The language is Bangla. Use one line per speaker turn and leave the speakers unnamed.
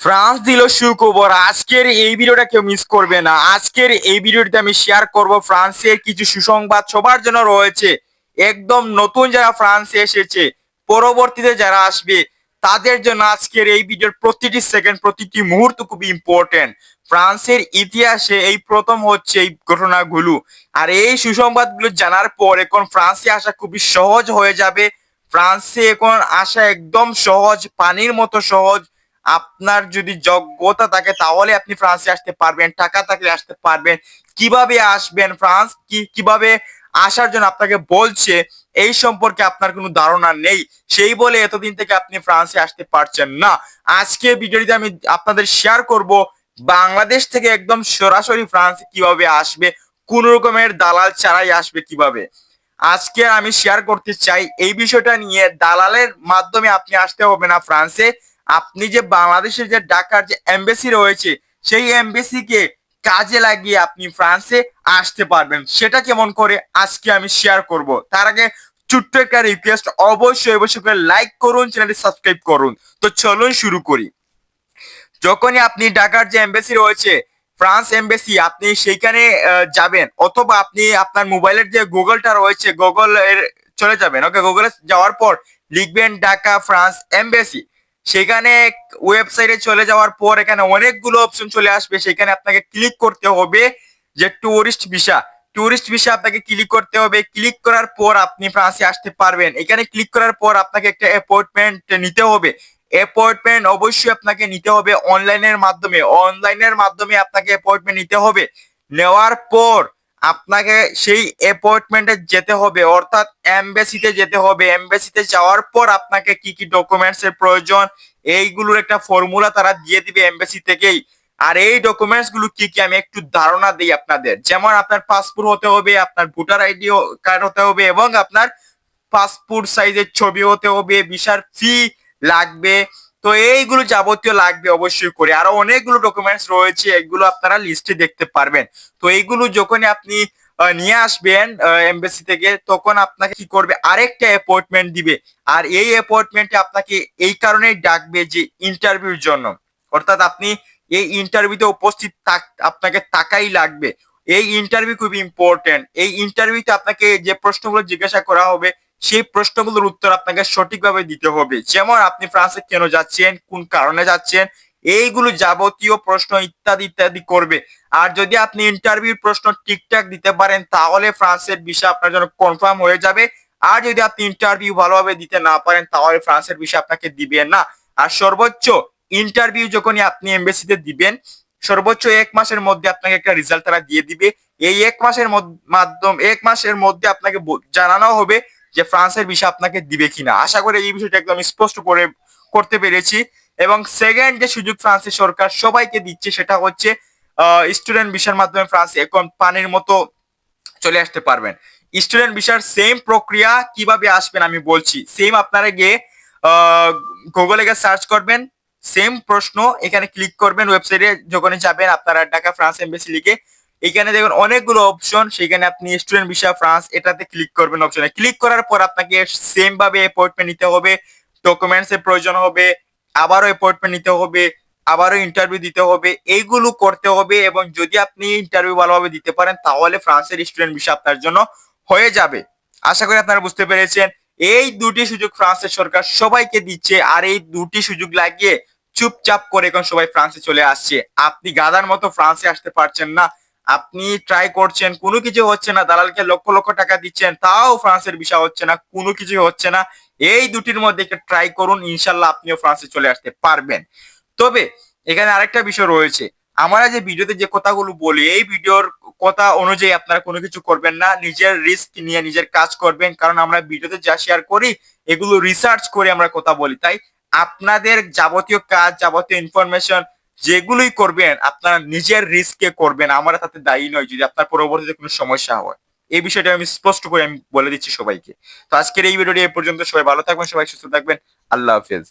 ফ্রান্স দিল সুখবর। আজকের এই ভিডিওটা কেউ মিস করবে না। আজকের এই ভিডিওটিতে আমি শেয়ার করব ফ্রান্সের কিছু সুসংবাদ সবার জন্য রয়েছে। একদম নতুন যারা ফ্রান্সে এসেছে, পরবর্তীতে যারা আসবে, তাদের জন্য আজকের এই ভিডিওর প্রতিটি সেকেন্ড প্রতিটি মুহূর্ত খুব ইম্পর্টেন্ট ফ্রান্সের ইতিহাসে এই প্রথম হচ্ছে এই ঘটনাগুলো। আর এই সুসংবাদগুলো জানার পর এখন ফ্রান্সে আসা খুবই সহজ হয়ে যাবে। ফ্রান্সে এখন আসা একদম সহজ, পানির মতো সহজ। আপনার যদি যোগ্যতা থাকে, তাহলে আপনি ফ্রান্সে আসতে পারবেন, টাকা থাকলে আসতে পারবেন। কীভাবে আসবেন ফ্রান্স? কি, কীভাবে আসার জন্য আপনাকে বলছে, এই সম্পর্কে আপনার কোনো ধারণা নেই। সেই বলে এতদিন থেকে আপনি ফ্রান্সে আসতে পারছেন না। আজকে ভিডিওটিতে আমি আপনাদের শেয়ার করব, বাংলাদেশ থেকে একদম সরাসরি ফ্রান্সে কীভাবে আসবে, কোন রকমের দালাল ছাড়াই আসবে কীভাবে। আজকে আমি শেয়ার করতে চাই, এই বিষয়টা নিয়ে দালালের মাধ্যমে আপনি আসতে হবে না ফ্রান্সে। আপনি যে বাংলাদেশের যে ঢাকার যে এমবেসি রয়েছে, সেই এমবেসিকে কাজে লাগিয়ে আপনি ফ্রান্সে আসতে পারবেন। সেটা কেমন করে আজকে আমি শেয়ার করব। তার আগে ছোট্ট একটা রিকোয়েস্ট অবশ্যই অবশ্যই করে লাইক করুন চ্যানেলটি সাবস্ক্রাইব করুন। তো চলুন শুরু করি। যখনই আপনি ঢাকার যে এমবেসি রয়েছে, ফ্রান্স এমবেসি আপনি সেইখানে যাবেন। অথবা আপনি আপনার মোবাইলের যে গুগলটা রয়েছে গুগল এর চলে যাবেন। ওকে গুগলে যাওয়ার পর লিখবেন ঢাকা, ফ্রান্স এমবেসি সেখানে ওয়েবসাইটে চলে যাওয়ার পর এখানে অনেকগুলো অপশন চলে আসবে। সেখানে আপনাকে ক্লিক করতে হবে যে টুরিস্ট ভিসা টুরিস্ট ভিসা আপনাকে ক্লিক করতে হবে। ক্লিক করার পর আপনি ফ্রান্সে আসতে পারবেন। এখানে ক্লিক করার পর আপনাকে একটা অ্যাপয়েন্টমেন্ট নিতে হবে। অ্যাপয়েন্টমেন্ট অবশ্যই আপনাকে নিতে হবে অনলাইনের মাধ্যমে। অনলাইনের মাধ্যমে আপনাকে অ্যাপয়েন্টমেন্ট নিতে হবে। নেওয়ার পর আপনাকে সেই অ্যাপয়েন্টমেন্টে যেতে হবে, অর্থাৎ এমবেসিতে যেতে হবে। এমবেসিতে যাওয়ার পর আপনাকে কি কি ডকুমেন্টস এর প্রয়োজন, এইগুলোর একটা ফর্মুলা তারা দিয়ে দিবে এমবেসি থেকেই। আর এই ডকুমেন্টসগুলো কি কি, আমি একটু ধারণা দিই আপনাদের। যেমন আপনার পাসপোর্ট হতে হবে, আপনার ভোটার আইডি কার্ড হতে হবে এবং আপনার পাসপোর্ট সাইজের ছবি হতে হবে ভিসার ফি লাগবে। তো এইগুলো যাবতীয় লাগবে অবশ্যই করে। আরও অনেকগুলো ডকুমেন্টস রয়েছে, এগুলো আপনারা লিস্টে দেখতে পারবেন। তো এইগুলো যখনই আপনি নিয়ে আসবেন এমবেসি থেকে, তখন আপনাকে কি করবে? আরেকটা অ্যাপয়েন্টমেন্ট দিবে। আর এই অ্যাপয়েন্টমেন্টে আপনাকে এই কারণেই ডাকবে যে ইন্টারভিউর জন্য। অর্থাৎ আপনি এই ইন্টারভিউতে উপস্থিত আপনাকে টাকাই লাগবে। এই ইন্টারভিউ খুব ইম্পর্টেন্ট এই ইন্টারভিউতে আপনাকে যে প্রশ্নগুলো জিজ্ঞাসা করা হবে সেই প্রশ্নগুলোর উত্তর আপনাকে সঠিকভাবে দিতে হবে। যেমন আপনি ফ্রান্সে কেন যাচ্ছেন, কোন কারণে যাচ্ছেন, এইগুলো যাবতীয় প্রশ্ন ইত্যাদি ইত্যাদি করবে। আর যদি আপনি ইন্টারভিউ প্রশ্ন ঠিকঠাক দিতে পারেন, তাহলে ফ্রান্সের বিষয় আপনার জন্য কনফার্ম হয়ে যাবে। আর যদি আপনি ইন্টারভিউ ভালোভাবে দিতে না পারেন, তাহলে ফ্রান্সের বিষয় আপনাকে দিবে না। আর সর্বোচ্চ ইন্টারভিউ যখনই আপনি এমবেসিতে দিবেন, সর্বোচ্চ এক মাসের মধ্যে আপনাকে একটা রেজাল্ট তারা দিয়ে দিবে। এই এক মাসের মধ্য- মাধ্যম, এক মাসের মধ্যে আপনাকে জানানো হবে যে ফ্রান্সের বিষয় আপনাকে দিবে কিনা। আশা করি এই বিষয়টা একদম স্পষ্ট করে করতে পেরেছি। এবং সেকেন্ড যে সুযোগ ফ্রান্সের সরকার সবাইকে দিচ্ছে সেটা হচ্ছে স্টুডেন্ট ভিসার মাধ্যমে ফ্রান্স এখন পানির মতো চলে আসতে পারবেন। স্টুডেন্ট ভিসার সেম প্রক্রিয়া কীভাবে আসবেন আমি বলছি। সেম আপনারা গিয়ে গুগলে গিয়ে সার্চ করবেন। সেম প্রশ্ন এখানে ক্লিক করবেন। ওয়েবসাইটে যখন যাবেন, আপনারা ঢাকা ফ্রান্স এমবেসি লিখে এখানে দেখুন অনেকগুলো অপশন সেখানে আপনি স্টুডেন্ট ভিসা ফ্রান্স এটাতে ক্লিক করবেন অপশনে ক্লিক করার পর আপনাকে সেম ভাবে অ্যাপয়েন্টমেন্ট নিতে হবে ডকুমেন্টস এর প্রয়োজন হবে, আবারও অ্যাপয়েন্টমেন্ট নিতে হবে, আবারও ইন্টারভিউ দিতে হবে এইগুলো করতে হবে এবং যদি আপনি ইন্টারভিউ ভালোভাবে দিতে পারেন, তাহলে ফ্রান্সের স্টুডেন্ট ভিসা আপনার জন্য হয়ে যাবে। আশা করি আপনারা বুঝতে পেরেছেন। এই দুটি সুযোগ ফ্রান্সের সরকার সবাইকে দিচ্ছে, আর এই দুটি সুযোগ লাগিয়ে চুপচাপ করে এখন সবাই ফ্রান্সে চলে আসছে। আপনি গাদার মতো ফ্রান্সে আসতে পারছেন না। আপনি ট্রাই করছেন, কোনো কিছু হচ্ছে না, দালালকে লক্ষ লক্ষ টাকা দিচ্ছেন, তাও ফ্রান্সের বিষয় হচ্ছে না, কোনো কিছু হচ্ছে না, এই দুটির মধ্যে ট্রাই করুন ইনশাল্লাহ আপনিও ফ্রান্সে চলে আসতে পারবেন। তবে, এখানে আরেকটা বিষয় রয়েছে, আমরা যে ভিডিওতে যে কথাগুলো বলি, এই ভিডিওর কথা অনুযায়ী আপনারা কোনো কিছু করবেন না, নিজের রিস্ক নিয়ে নিজের কাজ করবেন, কারণ আমরা ভিডিওতে যা শেয়ার করি, এগুলো রিসার্চ করে আমরা কথা বলি, তাই আপনাদের যাবতীয় কাজ, যাবতীয় ইনফরমেশন যেগুলোই করবেন, আপনারা নিজের রিস্কে করবেন। আমরা তাতে দায়ী নয় যদি আপনার পরবর্তীতে কোনো সমস্যা হয়। এই বিষয়টা আমি স্পষ্ট করে আমি বলে দিচ্ছি সবাইকে। তো আজকের এই ভিডিওটি এ পর্যন্ত। সবাই ভালো থাকবেন, সবাই সুস্থ থাকবেন। আল্লাহ হাফেজ।